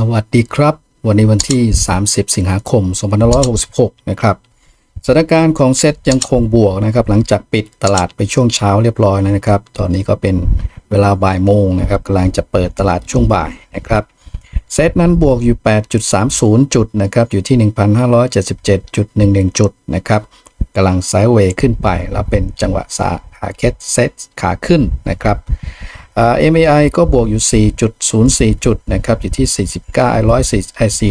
สวัสดีครับ วันนี้วันที่ 30 สิงหาคม 2566 นะครับสถานการณ์ของเซตยังคงบวกนะครับหลังจากปิดตลาดไปช่วงเช้าเรียบร้อยแล้วนะครับ ตอนนี้ก็เป็นเวลาบ่ายโมงนะครับกำลังจะเปิดตลาดช่วงบ่ายนะครับเซตนั้นบวกอยู่ 8.30 จุดนะครับอยู่ที่ 1,577.11 จุดนะครับกำลังไซด์เวย์ขึ้นไปแล้วเป็นจังหวะสาขาเคสเซตขาขึ้นนะครับ MAI ก็บวกอยู่ 4.04 จุดนะครับอยู่ที่ 49 104ไอ้400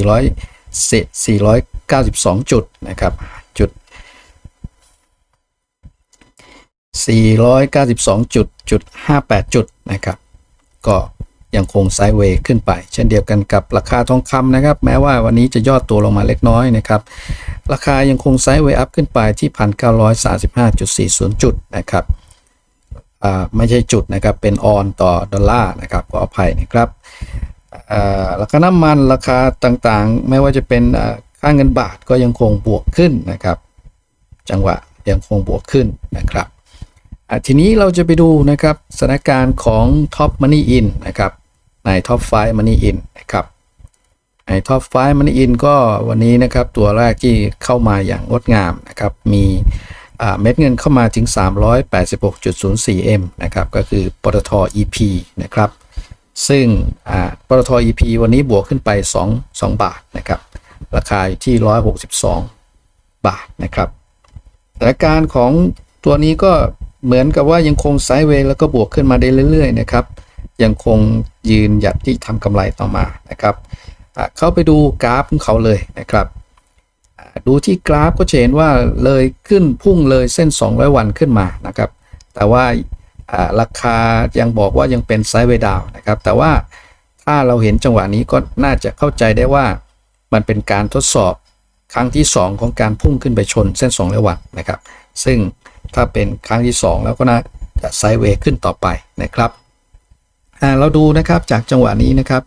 492 จุดนะครับจุด 492 จุดจุด58 จุดนะครับก็ยังคงไซด์เวย์ขึ้นไป เช่นเดียวกันกับราคาทองคำนะครับ แม้ว่าวันนี้จะย่อตัวลงมาเล็กน้อยนะครับ ราคายังคงไซด์เวย์อัพขึ้นไปที่ 1,935.40 จุดนะครับ ไม่ใช่จุดนะครับเป็นออนต่อดอลลาร์นะครับขออภัยนะครับราคาน้ำมันราคาต่างๆ ไม่ว่าจะเป็นอ่าค่าเงินบาทก็ยังคงบวกขึ้นนะครับ จังหวะยังคงบวกขึ้นนะครับทีนี้เราจะไปดูนะครับสถานการณ์ของ Top Money In นะครับใน Top 5 Money In นะครับใน Top 5 Money In ก็วันนี้นะครับตัวแรกที่เข้ามาอย่างงดงามนะครับมี เม็ดเงินเข้ามาถึง 386.04M นะครับก็คือปตท EP นะครับซึ่งอ่าปตท EP วันนี้บวกขึ้นไป 2 2 บาทนะครับราคาอยู่ที่ 162 บาทนะครับสถานการณ์ของตัวนี้ก็เหมือนกับว่ายังคงไซด์เวย์แล้วก็บวกขึ้นมาได้เรื่อยๆนะครับยังคงยืนหยัดที่ทำกำไรต่อมานะครับเข้าไปดูกราฟของเขาเลยนะครับ ดูที่กราฟก็จะเห็นว่าเลยขึ้นพุ่งเลยเส้น 200 วันขึ้นมานะครับ แต่ว่าราคายังบอกว่ายังเป็นไซด์เวดาวนะครับ แต่ว่าถ้าเราเห็นจังหวะนี้ก็น่าจะเข้าใจได้ว่ามันเป็นการทดสอบครั้งที่ 2 ของการพุ่งขึ้นไปชนเส้น2ร้อยวันนะครับ ซึ่งถ้าเป็นครั้งที่ 2 แล้วก็น่าจะไซด์เวย์ขึ้นต่อไปนะครับเราดูนะครับจากจังหวะนี้นะครับ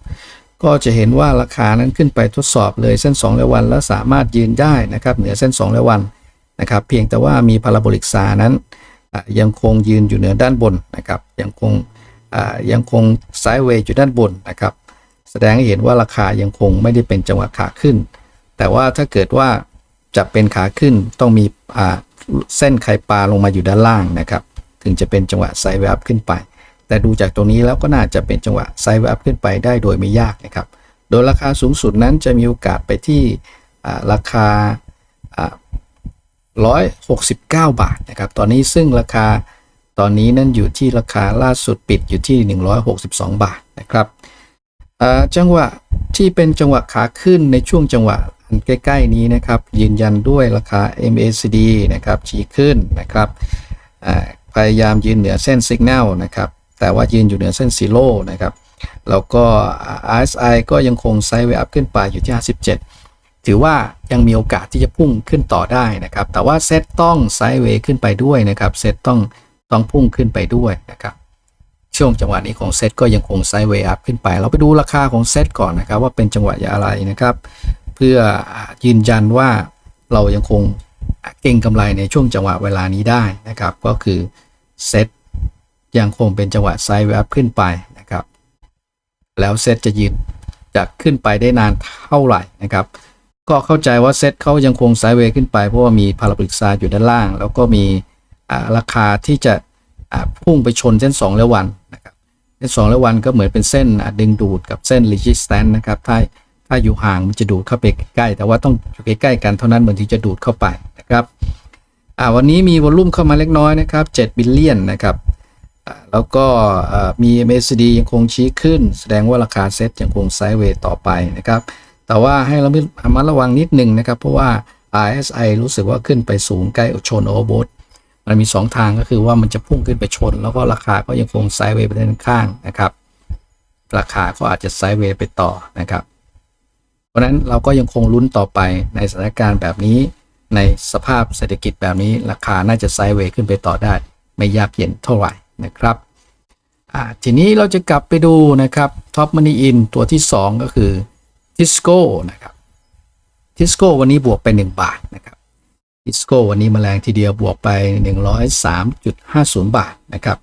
ก็จะเห็นว่าราคานั้นขึ้นไปทดสอบเลยเส้น2ร้อยวัน แล้วสามารถยืนได้นะครับเหนือเส้น2ร้อยวันนะครับ เพียงแต่ว่ามีพาราโบลิกซานั้นยังคงยืนอยู่เหนือด้านบนนะครับยังคงยังคงไซด์เวย์อยู่ด้านบนนะครับ แสดงให้เห็นว่าราคายังคงไม่ได้เป็นจังหวะขาขึ้น แต่ว่าถ้าเกิดว่าจะเป็นขาขึ้นต้องมีเส้นไข่ปลาลงมาอยู่ด้านล่างนะครับ ถึงจะเป็นจังหวะไซด์เวย์อัพขึ้นไป แต่ดูจากตรงนี้แล้วก็น่าจะเป็นจังหวะไซด์เวย์อัพขึ้นไปได้โดยไม่ยากนะครับ โดยราคาสูงสุดนั้นจะมีโอกาสไปที่ราคา 169 บาทนะครับ ตอนนี้ซึ่งราคาตอนนี้นั่นอยู่ที่ราคาล่าสุดปิดอยู่ที่ 162 บาทนะครับอ่าจังหวะที่เป็นจังหวะขาขึ้นในช่วงจังหวะใกล้ๆนี้นะครับ ยืนยันด้วยราคา MACD นะครับชี้ขึ้นนะครับพยายามยืนเหนือเส้น Signal นะครับ แต่ว่ายืนอยู่เหนือเส้นซีโร่นะครับ แล้วก็ RSI ก็ยังคงไซด์เวย์อัพขึ้นไปอยู่ที่ 57 ถือว่ายังมีโอกาสที่จะพุ่งขึ้นต่อได้นะครับ แต่ว่าเซตต้องไซด์เวย์ขึ้นไปด้วยนะครับ เซตต้องต้องพุ่งขึ้นไปด้วยนะครับ ช่วงจังหวะนี้ของเซตก็ยังคงไซด์เวย์อัพขึ้นไป เราไปดูราคาของเซตก่อนนะครับ ว่าเป็นจังหวะอะไรนะครับ เพื่อยืนยันว่าเรายังคงเก่งกำไรในช่วงจังหวะเวลานี้ได้นะครับ ก็คือเซต ยังคงเป็นจังหวะไซด์เวย์อัพขึ้นไปนะครับ แล้วเซตจะยืนจะขึ้นไปได้นานเท่าไหร่นะครับ ก็เข้าใจว่าเซตเขายังคงไซด์เวย์ขึ้นไปเพราะว่ามีพาราบริกซาอยู่ด้านล่าง แล้วก็มีราคาที่จะพุ่งไปชนเส้น 2 แล้ววันนะครับเส้น 2 แล้ววันก็เหมือนเป็นเส้นดึงดูดกับเส้น resistance นะครับถ้าถ้าอยู่ห่างมันจะดูดเข้าไปใกล้แต่ว่าต้องอยู่ใกล้ๆกันเท่านั้นบางทีจะดูดเข้าไปนะครับวันนี้มีวอลลุ่มเข้ามาเล็กน้อยนะครับ7บิลเลียนนะครับ แล้วก็มี MACD ยังคงชี้ขึ้น แสดงว่าราคาเซ็ตยังคงไซด์เวย์ต่อไปนะครับ แต่ว่าให้เราระมัดระวังนิดนึงนะครับ เพราะว่า RSI รู้สึกว่าขึ้นไปสูงใกล้ชนโอเวอร์บทมันมี 2 ทางก็คือว่ามันจะพุ่งขึ้นไปชน แล้วก็ราคาก็ยังคงไซด์เวย์ไปด้านข้างนะครับ ราคาก็อาจจะไซด์เวย์ไปต่อนะครับ เพราะฉะนั้นเราก็ยังคงลุ้นต่อไปในสถานการณ์แบบนี้ ในสภาพเศรษฐกิจแบบนี้ราคาน่าจะไซด์เวย์ขึ้นไปต่อได้ ไม่ยากเย็นเท่าไหร่ นะครับทีนี้เราจะกลับไปดูนะครับท็อปมันนี่อินตัวที่ 2 ก็คือทิสโก้นะครับทิสโก้วันนี้บวกไป 1 บาทนะครับทิสโก้วันนี้มาแรงทีเดียวบวกไป 103.50 บาทนะครับ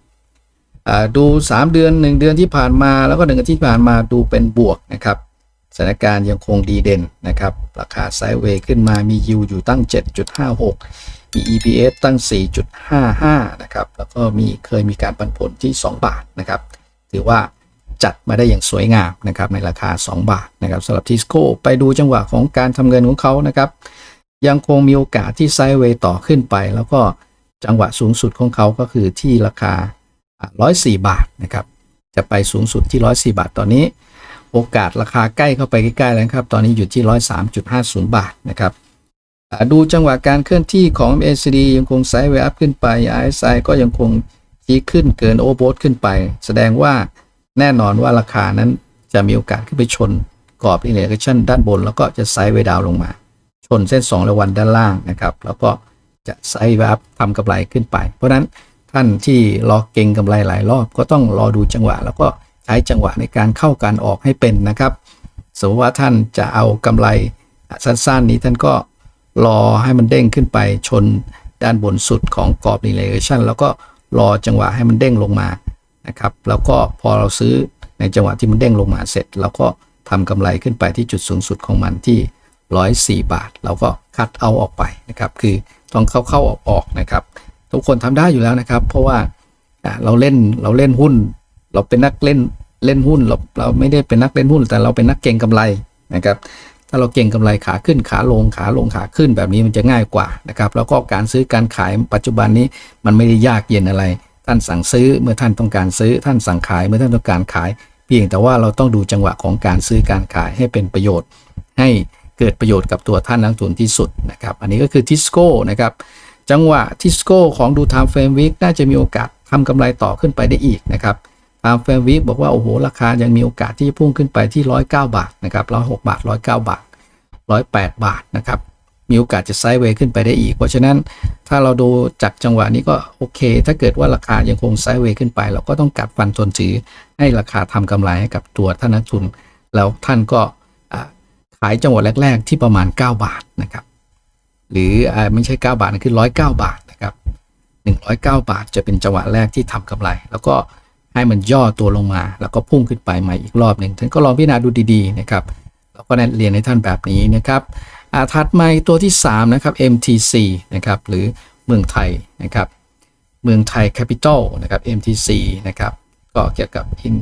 อ่าดู 3 เดือน 1 เดือนที่ผ่านมาแล้วก็1อาทิตย์ผ่านมาดูเป็นบวกนะครับสถานการณ์ยังคงดีเด่นนะครับ ราคาไซด์เวย์ขึ้นมามียิวอยู่ตั้ง 7.56 มี EPS ตั้ง 4.55 นะครับ แล้วก็มีเคยมีการปันผลที่ 2 บาทนะครับ ถือว่าจัดมาได้อย่างสวยงามนะครับในราคา 2 บาทนะครับสำหรับทิสโก้ไปดูจังหวะของการทำเงินของเขานะครับ ยังคงมีโอกาสที่ไซด์เวย์ต่อขึ้นไป แล้วก็จังหวะสูงสุดของเขาก็คือที่ราคา 104 บาทนะครับ จะไปสูงสุดที่ 104 บาทตอนนี้ โอกาสราคาใกล้เข้าไปใกล้ๆแล้วครับ ตอนนี้อยู่ที่ 103.50 บาทนะครับ ดูจังหวะการเคลื่อนที่ของ MACD ยังคงไซด์เวอัพขึ้นไป RSI ก็ยังคงชี้ขึ้นเกินโอเวอร์โบทขึ้นไป แสดงว่าแน่นอนว่าราคานั้นจะมีโอกาสขึ้นไปชนกรอบอินเ r อร์ชันด้านบน แล้วก็จะไซด์เวดาวลงมา ชนเส้น2ระวันด้านล่างนะครับ แล้วก็จะไซด์เวอัพทำกำไรขึ้นไป เพราะฉะนั้นท่านที่รอเก็งกำไรหลายรอบ ก็ต้องรอดูจังหวะ แล้วก็ใช้จังหวะในการเข้าการออกให้เป็นนะครับ สมมติว่าท่านจะเอากำไรสั้นๆนี้ท่านก็ รอให้มันเด้งขึ้นไปชนด้านบนสุดของกรอบ relation แล้วก็รอจังหวะให้มันเด้งลงมานะครับ แล้วก็พอเราซื้อในจังหวะที่มันเด้งลงมาเสร็จเราก็ทำกำไรขึ้นไปที่จุดสูงสุดของมันที่ 104 บาท เราก็คัดเอาออกไปนะครับ คือต้องเข้าเข้าออกออกนะครับ ทุกคนทำได้อยู่แล้วนะครับ เพราะว่าเราเล่นเราเล่นหุ้น เราเป็นนักเล่นเล่นหุ้นเราเราไม่ได้เป็นนักเล่นหุ้น แต่เราเป็นนักเก็งกำไรนะครับาเราเก่งกำไรขาขึ้นขาลงขาลงขาขึ้นแบบนี้มันจะง่ายกว่านะครับแล้วก็การซื้อการขายปัจจุบันนี้มันไม่ได้ยากเย็นอะไร ท่านสั่งซื้อเมื่อท่านต้องการซื้อ ท่านสั่งขายเมื่อท่านต้องการขาย เพียงแต่ว่าเราต้องดูจังหวะของการซื้อการขายให้เป็นประโยชน์ ให้เกิดประโยชน์กับตัวท่านนักลงทุนที่สุดนะครับอันนี้ก็คือทิสโก้นะครับจังหวะทิสโก้ของดู time frame week น่าจะมีโอกาสทำกำไรต่อขึ้นไปได้อีกนะครับ time frame week บอกว่าโอ้โหราคายังมีโอกาสที่จะพุ่งขึ้นไปที่ 109 บาทนะครับ106บาท109 บาท 108 บาทนะครับ มีโอกาสจะไซด์เวย์ขึ้นไปได้อีก เพราะฉะนั้นถ้าเราดูจากจังหวะนี้ก็โอเค ถ้าเกิดว่าราคายังคงไซด์เวย์ขึ้นไป เราก็ต้องกัดฟันทนถือให้ราคาทำกำไรให้กับตัวท่านนักทุน แล้วท่านก็ขายจังหวะแรก ๆ ที่ประมาณ 9 บาทนะครับ หรือไม่ใช่ 9 บาทนะคือ109 บาทนะครับ109 บาทจะเป็นจังหวะแรกที่ทำกำไร แล้วก็ให้มันย่อตัวลงมา แล้วก็พุ่งขึ้นไปใหม่อีกรอบหนึ่งท่านก็ลองพิจารณาดูดีๆนะครับ เราก็แนะเรียนให้ท่านแบบนี้นะครับอาถัดมาตัวที่ 3 นะครับ MTC นะครับ หรือเมืองไทยนะครับ เมืองไทยแคปิตอลนะครับ MTC นะครับ ก็เกี่ยวกับอิน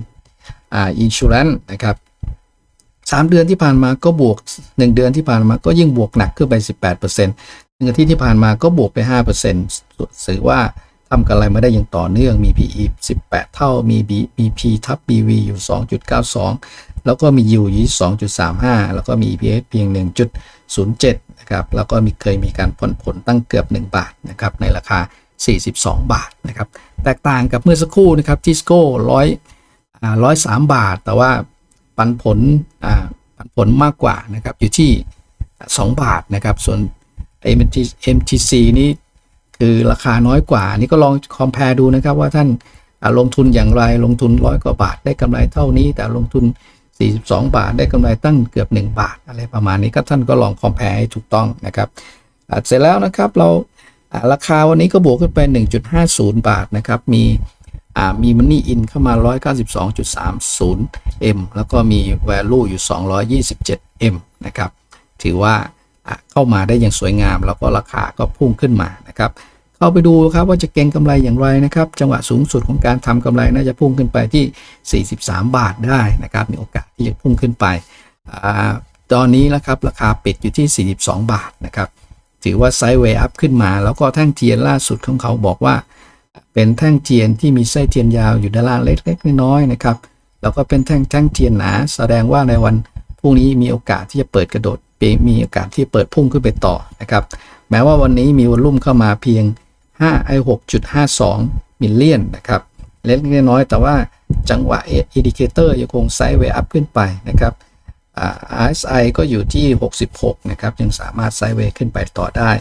อ่าอินชูแรนนะครับสามเดือนที่ผ่านมาก็บวก 1 เดือนที่ผ่านมาก็ยิ่งบวกหนักขึ้นไป 18%หนึ่งอาทิตย์ที่ผ่านมาก็บวกไป 5%ถือว่า ทำกำไรมาได้อย่างต่อเนื่องมี PE 18 เท่ามี B มี P ทับ BV อยู่ 2.92 แล้วก็มี U อยู่ 2.35 แล้วก็มี EPS เพียง 1.07 นะครับ แล้วก็มีเคยมีการผ่อนผลตั้งเกือบ 1 บาทนะครับในราคา 42 บาทนะครับ แตกต่างกับเมื่อสักครู่นะครับทิสโก้ร้อยร้อยสามบาท แต่ว่าปันผลปันผลมากกว่านะครับอยู่ที่ 2 บาทนะครับ ส่วน MTC นี้ คือราคาน้อยกว่า นี่ก็ลองคอมเพลดูนะครับว่าท่านลงทุนอย่างไรลงทุนร้อยกว่าบาทได้กำไรเท่านี้ แต่ลงทุน 42 บาทได้กำไรตั้งเกือบ 1 บาทอะไรประมาณนี้ก็ท่านก็ลองคอมเพลให้ถูกต้องนะครับเสร็จแล้วนะครับเราราคาวันนี้ก็บวกขึ้นไป 1.50 บาทนะครับมีมีมันนี่อินเข้ามา 192.30 M แล้วก็มี value อยู่ 227 M นะครับ ถือว่าเข้ามาได้อย่างสวยงาม แล้วก็ราคาก็พุ่งขึ้นมานะครับ เข้าไปดูครับว่าจะเก็งกำไรอย่างไรนะครับ จังหวะสูงสุดของการทำกำไรน่าจะพุ่งขึ้นไปที่ 43 บาทได้นะครับ มีโอกาสที่จะพุ่งขึ้นไปอาตอนนี้นะครับราคาปิดอยู่ที่ 42 บาทนะครับ ถือว่าไซด์เวย์อัพขึ้นมา แล้วก็แท่งเทียนล่าสุดของเขาบอกว่า เป็นแท่งเทียนที่มีไส้เทียนยาวอยู่ด้านล่างเล็กๆน้อยๆนะครับ แล้วก็เป็นแท่งแท่งเทียนหนา แสดงว่าในวันพรุ่งนี้มีโอกาสที่จะเปิดกระโดดมีโอกาสที่เปิดพุ่งขึ้นไปต่อนะครับ แม้ว่าวันนี้มีวอลุ่มเข้ามาเพียง 5 i 6.52 มิลเลียนนะครับเล็กน้อยแต่ว่าจังหวะอินดิเคเตอร์ยังคงไซด์เวย์อัพขึ้นไปนะครับ RSI ก็อยู่ที่ 66 นะครับ ยังสามารถไซด์เวย์ขึ้นไปต่อได้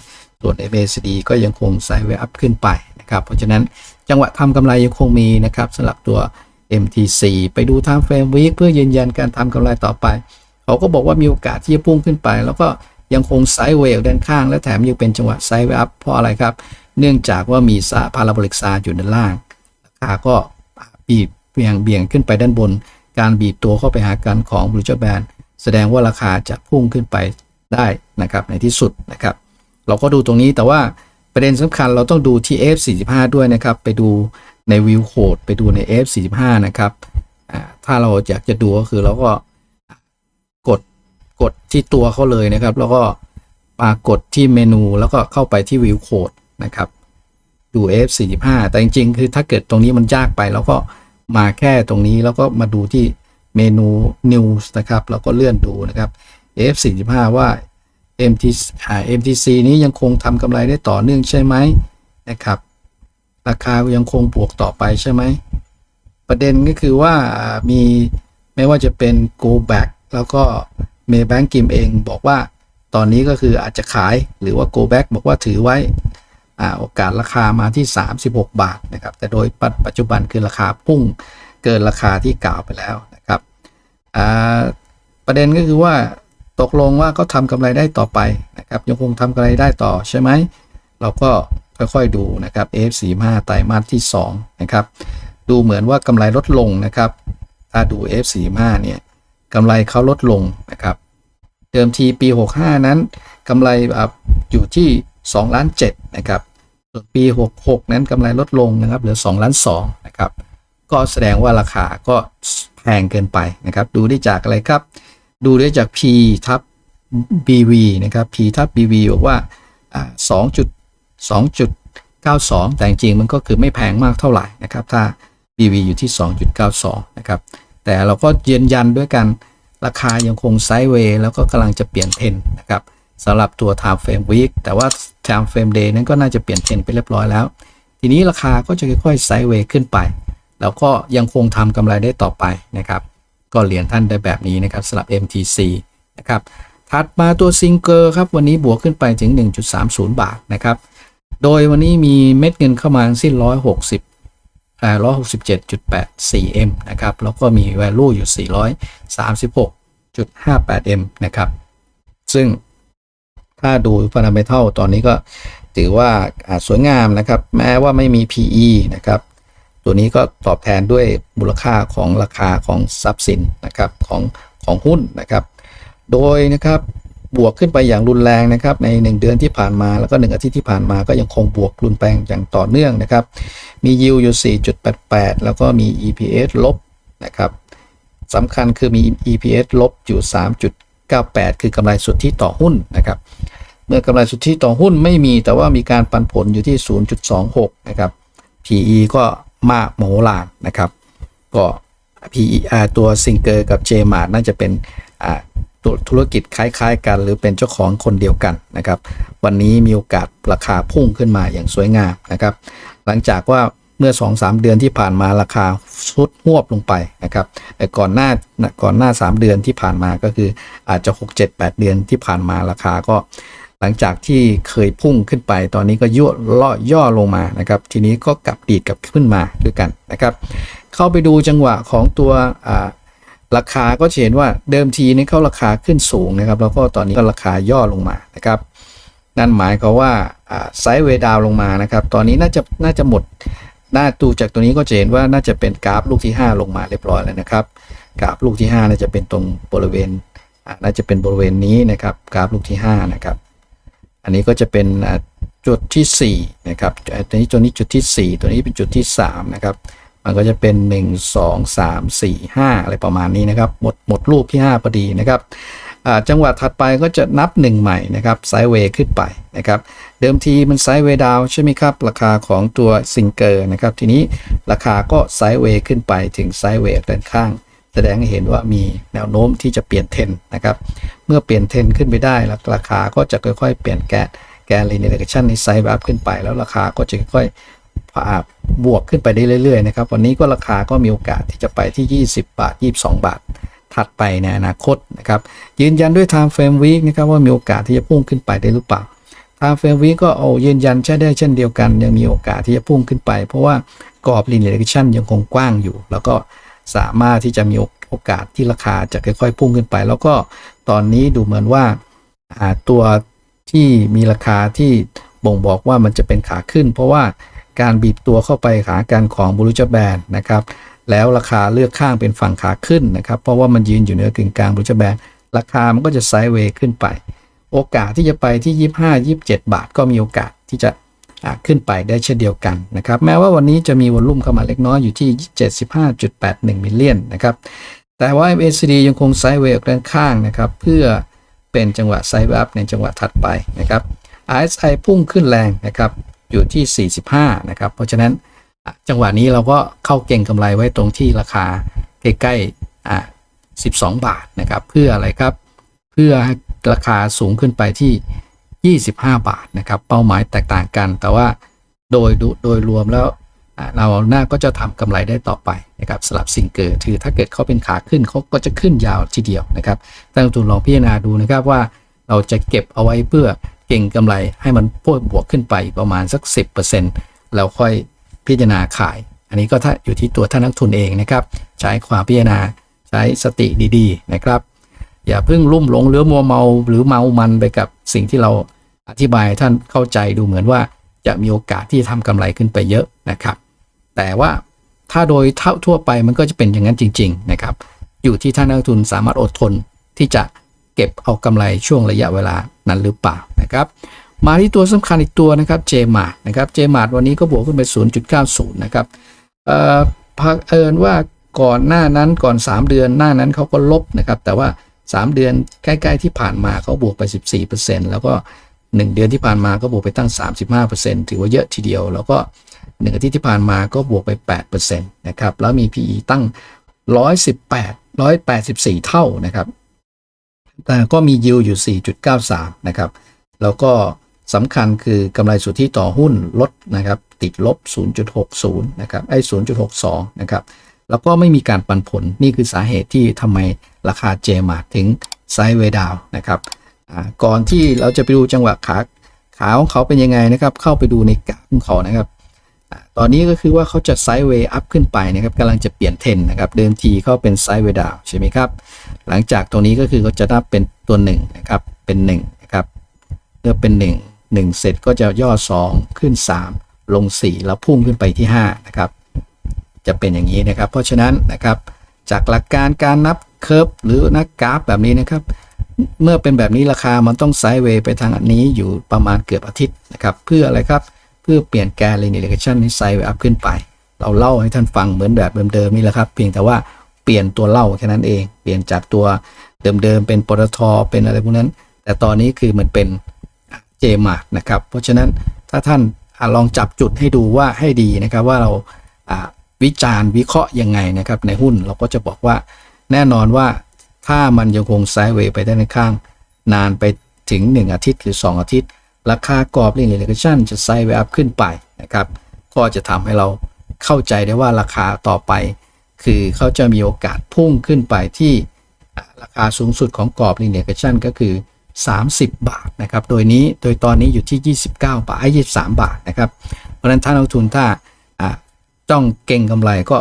ส่วน MACD ก็ยังคงไซด์เวย์อัพขึ้นไปนะครับ เพราะฉะนั้นจังหวะทำกำไรยังคงมีนะครับสำหรับตัว MTC ไปดู Time Frame Week เพื่อยืนยันการทำกำไรต่อไป เขาก็บอกว่ามีโอกาสที่จะพุ่งขึ้นไป แล้วก็ยังคงไซด์เวย์ด้านข้าง และแถมยังเป็นจังหวะไซด์เวย์อัพเพราะอะไรครับ เนื่องจากว่ามีซาพาราโบลิกซาอยู่ด้านล่าง ราคาก็บีบเบี่ยงเบี่ยงขึ้นไปด้านบน การบีบตัวเข้าไปหากันของบรูจแบนแสดงว่าราคาจะพุ่งขึ้นไปได้นะครับในที่สุดนะครับ เราก็ดูตรงนี้แต่ว่าประเด็นสำคัญเราต้องดูที่ F45 ด้วยนะครับ ไปดูในวิวโคดไปดูใน F45 นะครับถ้าเราอยากจะดูก็คือเราก็กดกดที่ตัวเขาเลยนะครับ แล้วก็มากดที่เมนูแล้วก็เข้าไปที่วิวโคด นะครับดู F45 แต่จริงๆ คือถ้าเกิดตรงนี้มันยากไป แล้วก็มาแค่ตรงนี้แล้วก็มาดูที่เมนู News นะครับแล้วก็เลื่อนดูนะครับ F45 ว่า MT อ่า MTC นี้ยังคงทำกำไรได้ต่อเนื่องใช่ไหมนะครับ ราคายังคงบวกต่อไปใช่ไหม ประเด็นก็คือว่ามีไม่ว่าจะเป็น Go Back แล้วก็ Maybank Kim เองบอกว่าตอนนี้ก็คืออาจจะขายหรือว่า Go Back บอกว่าถือไว้ โอกาสราคามาที่ 36 บาทนะครับแต่โดยปัจจุบันคือราคาพุ่งเกินราคาที่กล่าวไปแล้วนะครับอ่าประเด็นก็คือว่าตกลงว่าเขาทำกำไรได้ต่อไปนะครับยังคงทำกำไรได้ต่อใช่ไหมเราก็ค่อยๆดูนะครับ F45 ไตรมาสที่2นะครับดูเหมือนว่ากำไรลดลงนะครับถ้าดู F45 เนี่ยกำไรเขาลดลงนะครับเดิมทีปี 65 นั้นกำไรอยู่ที่ 2ล้าน7นะครับส่วนปี 66 นั้นกำไรลดลงนะครับเหลือ2ล้าน2นะครับก็แสดงว่าราคาก็แพงเกินไปนะครับ ดูได้จากอะไรครับ ดูได้จาก P ทับ BV นะครับ P ทับ BV บอกว่าอ่า2.2.92 แต่จริงมันก็คือไม่แพงมากเท่าไหร่นะครับ ถ้า BV อยู่ที่ 2.92 นะครับ แต่เราก็ยืนยันด้วยกันราคายังคงไซด์เวย์แล้วก็กำลังจะเปลี่ยนเทรนนะครับสำหรับตัว Time Frame Week แต่ว่า Time Frame Day นั้นก็น่าจะเปลี่ยนเทรนไปเรียบร้อยแล้ว ทีนี้ราคาก็จะค่อยๆไซด์เวย์ขึ้นไป แล้วก็ยังคงทำกำไรได้ต่อไปนะครับ ก็เรียนท่านได้แบบนี้นะครับสำหรับ MTC นะครับถัดมาตัวซิงเกอร์ครับวันนี้บวกขึ้นไปถึง 1.30 บาทนะครับ โดยวันนี้มีเม็ดเงินเข้ามาสิ้น 160 167.84 M นะครับ แล้วก็มี value อยู่ 436.58 M นะครับ ซึ่ง ถ้าดู fundamental ตอนนี้ก็ถือว่าสวยงามนะครับ แม้ว่าไม่มี PE นะครับ ตัวนี้ก็ตอบแทนด้วยมูลค่าของราคาของทรัพย์สินนะครับของของหุ้นนะครับ โดยนะครับบวกขึ้นไปอย่างรุนแรงนะครับใน 1 เดือนที่ผ่านมาแล้วก็ 1 อาทิตย์ที่ผ่านมาก็ยังคงบวกรุนแรงอย่างต่อเนื่องนะครับ มียิวอยู่ 4.88 แล้วก็มี EPS ลบนะครับสำคัญคือมี EPS ลบอยู่ 3.98 คือกำไรสุทธิต่อหุ้นนะครับ มื่อกำไรสุทธิต่อหุ้นไม่มีแต่ว่ามีการปันผลอยู่ที่ 0.26 นะครับ PE ก็มากมโหฬารนะครับ ก็ PE ตัวซิงเกอร์กับเจมาร์น่าจะเป็นอ่าตัวธุรกิจคล้ายๆ กัน หรือเป็นเจ้าของคนเดียวกันนะครับ วันนี้มีโอกาสราคาพุ่งขึ้นมาอย่างสวยงามนะครับ หลังจากว่าเมื่อ 2-3 เดือนที่ผ่านมาราคาสุดหวบลงไปนะครับแต่ก่อนหน้าก่อนหน้า 3 เดือนที่ผ่านมาก็คืออาจจะ 6-7-8 เดือนที่ผ่านมาราคาก็ หลังจากที่เคยพุ่งขึ้นไป ตอนนี้ก็ย่อล่อย่อลงมานะครับ ทีนี้ก็กลับดีดกลับขึ้นมาด้วยกันนะครับ เข้าไปดูจังหวะของตัวราคาก็เห็นว่าเดิมทีนี่เขาราคาขึ้นสูงนะครับ แล้วก็ตอนนี้ก็ราคาย่อลงมานะครับ นั่นหมายควาว่าไซด์เวดาวลงมานะครับ ตอนนี้น่าจะน่าจะหมดหน้าดูจากตัวนี้ก็จะเห็นว่าน่าจะเป็นกราฟลูกที่ 5 ลงมาเรียบร้อยแล้วนะครับกราฟลูกที่ 5 น่าจะเป็นตรงบริเวณน่าจะเป็นบริเวณนี้นะครับ กราฟลูกที่ 5 นะครับ อันนี้ก็จะเป็นจุดที่4นะครับตัวนี้ตัวนี้จุดที่ 4 ตัวนี้เป็นจุดที่3นะครับมันก็จะเป็น 1 2 3 4 5 อะไรประมาณนี้นะครับ หมดหมดรูปที่ 5พอดีนะครับจังหวะถัดไปก็จะนับ 1 ใหม่นะครับไซด์เวย์ขึ้นไปนะครับ เดิมทีมันไซด์เวย์ดาวใช่ไหมครับ ราคาของตัวซิงเกอร์นะครับ ทีนี้ราคาก็ไซด์เวย์ขึ้นไปถึงไซด์เวย์ด้านข้าง แสดงให้เห็นว่ามีแนวโน้มที่จะเปลี่ยนเทนนะครับ เมื่อเปลี่ยนเทนขึ้นไปได้แล้วราคาก็จะค่อยๆ เปลี่ยนแกนแกนลีเนเรชันในไซด์แบบขึ้นไป แล้วราคาก็จะค่อยๆอ่าบวกขึ้นไปได้เรื่อยๆนะครับวันนี้ก็ราคาก็มีโอกาสที่จะไปที่ 20 บาท 22 บาท ถัดไปในอนาคตนะครับยืนยันด้วย time frame week นะครับว่ามีโอกาสที่จะพุ่งขึ้นไปได้หรือเปล่า time frame week ก็เอายืนยันใช้ได้เช่นเดียวกัน ยังมีโอกาสที่จะพุ่งขึ้นไป เพราะว่ากรอบ linear regression ยังคงกว้างอยู่ แล้วก็ สามารถที่จะมีโอกาสที่ราคาจะค่อยๆพุ่งขึ้นไป แล้วก็ตอนนี้ดูเหมือนว่าตัวที่มีราคาที่บ่งบอกว่ามันจะเป็นขาขึ้น เพราะว่าการบีบตัวเข้าไปขากันของบรูจแบนนะครับแล้วราคาเลือกข้างเป็นฝั่งขาขึ้นนะครับ เพราะว่ามันยืนอยู่เหนือกึ่งกลางบรูจแบนราคามันก็จะไซด์เวย์ขึ้นไป โอกาสที่จะไปที่ 25 27 บาทก็มีโอกาสที่จะ ขึ้นไปได้เช่นเดียวกันนะครับแม้ว่าวันนี้จะมีวอลลุ่มเข้ามาเล็กน้อยอยู่ที่ 75.81 มิลเลียนนะครับแต่ว่า MACD ยังคงไซด์เวย์ออกด้านข้างนะครับเพื่อเป็นจังหวะไซด์เวย์อัพในจังหวะถัดไปนะครับ RSI พุ่งขึ้นแรงนะครับอยู่ที่ 45 นะครับ เพราะฉะนั้นจังหวะนี้เราก็เข้าเก่งกำไรไว้ตรงที่ราคาใกล้ๆอะ12 บาทนะครับ เพื่ออะไรครับ เพื่อให้ราคาสูงขึ้นไปที่ 25 บาทนะครับ เป้าหมายแตกต่างกัน แต่ว่าโดยโดยรวมแล้วเราหน้าก็จะทำกำไรได้ต่อไปนะครับสลับสิ่งเกิดคือถ้าเกิดเขาเป็นขาขึ้นเขาก็จะขึ้นยาวทีเดียวนะครับตั้งทุนลองพิจารณาดูนะครับว่าเราจะเก็บเอาไว้เพื่อเก่งกำไรให้มันพวดบวกขึ้นไปประมาณสัก 10%แล้วค่อยพิจารณาขาย อันนี้ก็ถ้าอยู่ที่ตัวท่านนักทุนเองนะครับ ใช้ความพิจารณาใช้สติดีๆนะครับ อย่าเพิ่งลุ่มหลงหรือมัวเมาหรือเมามันไปกับสิ่งที่เราอธิบายท่านเข้าใจดูเหมือนว่าจะมีโอกาสที่ทำกำไรขึ้นไปเยอะนะครับ แต่ว่าถ้าโดยเท่าทั่วไปมันก็จะเป็นอย่างนั้นจริง ๆ นะครับ อยู่ที่ท่านนักทุนสามารถอดทนที่จะเก็บเอากำไรช่วงระยะเวลานั้นหรือเปล่านะครับ มาที่ตัวสำคัญอีกตัวนะครับ j m a r t นะครับ j m a r t วันนี้ก็บวกขึ้นไป 0.90 นะครับเอ่อพักเอิญว่าก่อนหน้านั้นก่อน 3 เดือนหน้านั้นเขาก็ลบนะครับ แต่ว่า 3 เดือนใกล้ๆที่ผ่านมาเขาบวกไป 14%แล้วก็ 1 เดือนที่ผ่านมาก็บวกไปตั้ง 35%ถือว่าเยอะทีเดียว แล้วก็1อาทิตย์ที่ผ่านมาก็บวกไป 8%นะครับแล้วมี PE ตั้ง 118 184 เท่านะครับ แต่ก็มียิวอยู่ 4.93 นะครับ แล้วก็สำคัญคือกำไรสุทธิต่อหุ้นลดนะครับ ติดลบ 0.60 นะครับไอ้0.62 นะครับ แล้วก็ไม่มีการปันผลนี่คือสาเหตุที่ทำไมราคาเจมาถึงไซด์เวดาวนะครับก่อนที่เราจะไปดูจังหวะขาขาของเขาเป็นยังไงนะครับ เข้าไปดูในกราฟของเขานะครับตอนนี้ก็คือว่าเขาจะไซด์เวย์อัพขึ้นไปนะครับกำลังจะเปลี่ยนเทนนะครับ เดิมทีเขาเป็นไซด์เวย์ดาวใช่ไหมครับ หลังจากตรงนี้ก็คือเขาจะนับเป็นตัวหนึ่งนะครับ เป็นหนึ่งนะครับเมื่อเป็น 1 1 เสร็จก็จะย่อ 2 ขึ้น 3 ลง 4 แล้วพุ่งขึ้นไปที่5นะครับ จะเป็นอย่างนี้นะครับ เพราะฉะนั้นนะครับ จากหลักการการนับเคอร์ฟหรือนักกราฟแบบนี้นะครับ เมื่อเป็นแบบนี้ราคามันต้องไซด์เวย์ไปทางอันนี้อยู่ประมาณเกือบอาทิตย์นะครับ เพื่ออะไรครับเพื่อเปลี่ยนแกน linear regression ให้ไซด์เวย์อัพขึ้นไป เราเล่าให้ท่านฟังเหมือนแบบเดิมๆนี่แหละครับ เพียงแต่ว่าเปลี่ยนตัวเล่าแค่นั้นเอง เปลี่ยนจากตัวเดิมๆเป็นปตทเป็นอะไรพวกนั้น แต่ตอนนี้คือมันเป็นเจมาร์นะครับ เพราะฉะนั้นถ้าท่านอลองจับจุดให้ดูว่าให้ดีนะครับว่าเรา วิจารณ์วิเคราะห์ยังไงนะครับในหุ้นเราก็จะบอกว่าแน่นอนว่าถ้ามันยังคงไซด์เวย์ไปด้านข้าง นานไปถึง 1 อาทิตย์หรือ 2 อาทิตย์ ราคากรอบ linear regression จะไซด์เวย์อัพขึ้นไปนะครับก็จะทำให้เราเข้าใจได้ว่าราคาต่อไป คือเขาจะมีโอกาสพุ่งขึ้นไปที่ราคาสูงสุดของกรอบ linear regression ก็คือ 30 บาทนะครับ โดยนี้ โดยตอนนี้อยู่ที่ 29 บาทไอ้23 บาทนะครับ เพราะฉะนั้นถ้านักทุนถ้าอ่า จ้องเก่งกำไรก็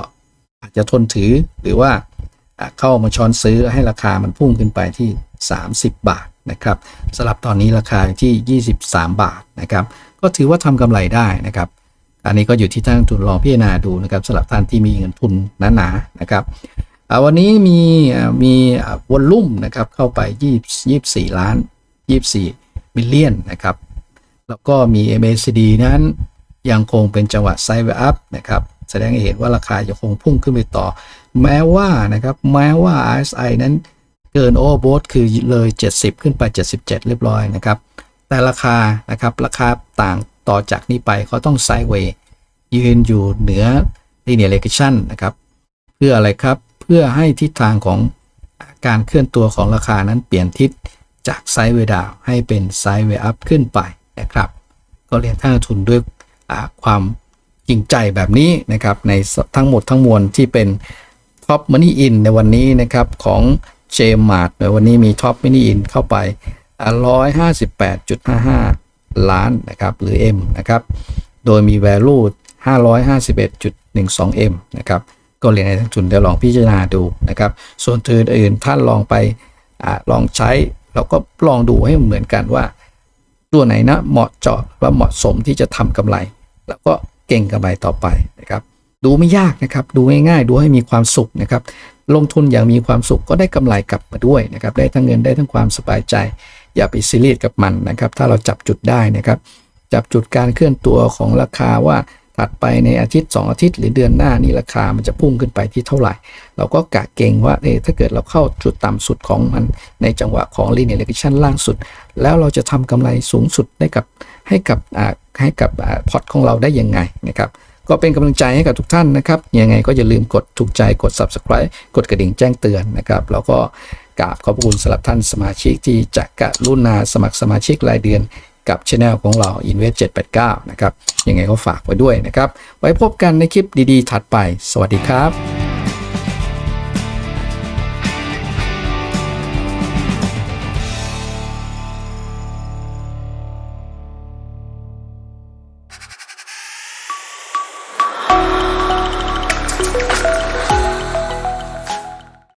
อาจจะทนถือหรือว่าเข้ามาช้อนซื้อให้ราคามันพุ่งขึ้นไปที่ 30 บาทนะครับสำหรับตอนนี้ราคาที่ 23 บาทนะครับ ก็ถือว่าทำกำไรได้นะครับ อันนี้ก็อยู่ที่ท่านนักลงทุนลองพิจารณาดูนะครับสำหรับท่านที่มีเงินทุนหนาๆนะครับวันนี้มีมีวอลลุ่มนะครับเข้าไป 24 ล้าน 24 มิลเลียนนะครับ แล้วก็มี MACD นั้นยังคงเป็นจังหวะไซด์เวย์อัพนะครับ แสดงให้เห็นว่าราคายังคงพุ่งขึ้นไปต่อ แม้ว่านะครับแม้ว่า RSI นั้นเกินโอเวอร์โบทคือเลย 70 ขึ้นไป 77 เรียบร้อยนะครับ แต่ราคานะครับราคาต่างต่อจากนี้ไปเขาต้องไซด์เวย์ยืนอยู่เหนือ linear regression นะครับ เพื่ออะไรครับเพื่อให้ทิศทางของการเคลื่อนตัวของราคานั้นเปลี่ยนทิศจากไซด์เวย์ดาวให้เป็นไซด์เวย์อัพขึ้นไปนะครับ ก็เรียนท่านทุนด้วยความ จริงใจแบบนี้นะครับในทั้งหมดทั้งมวลที่เป็นท็อปมันนี่อินในวันนี้นะครับของเจมาร์ในวันนี้มีท็อปมันนี่อินเข้าไปร้อยห้าสิบแปดจุดห้าห้าล้านนะครับหรือ M นะครับโดยมี value 551.12 M นะครับก็เรียนให้ท่านทุนได้ลองพิจารณาดูนะครับส่วนตัวอื่นท่านลองไปอลองใช้เราก็ลองดูให้เหมือนกันว่า ตัวไหนนะเหมาะเจาะและเหมาะสมที่จะทำกำไร แล้วก็ เก่งกำไรต่อไปนะครับดูไม่ยากนะครับดูง่ายๆดูให้มีความสุขนะครับลงทุนอย่างมีความสุขก็ได้กำไรกลับมาด้วยนะครับได้ทั้งเงินได้ทั้งความสบายใจ อย่าไปซีเรียสกับมันนะครับถ้าเราจับจุดได้นะครับจับจุดการเคลื่อนตัวของราคาว่าถัดไปในอาทิตย์ 2 อาทิตย์ หรือเดือนหน้านี่ราคามันจะพุ่งขึ้นไปที่เท่าไหร่ เราก็กะเก่งว่าเอะถ้าเกิดเราเข้าจุดต่ำสุดของมันในจังหวะของ linear regression ล่างสุด แล้วเราจะทำกำไรสูงสุดได้กับให้กับ ให้กับพอร์ตของเราได้ยังไงนะครับก็เป็นกำลังใจให้กับทุกท่านนะครับยังไงก็อย่าลืมกดถูกใจกด subscribe กดกระดิ่งแจ้งเตือนนะครับแล้วก็กราบขอบคุณสำหรับท่านสมาชิกที่จะกรุณาสมัครสมาชิกรายเดือนกับช anel ของเรา Invest 789 นะครับ ยังไงก็ฝากไว้ด้วยนะครับ ไว้พบกันในคลิปดีๆ ถัดไป สวัสดีครับ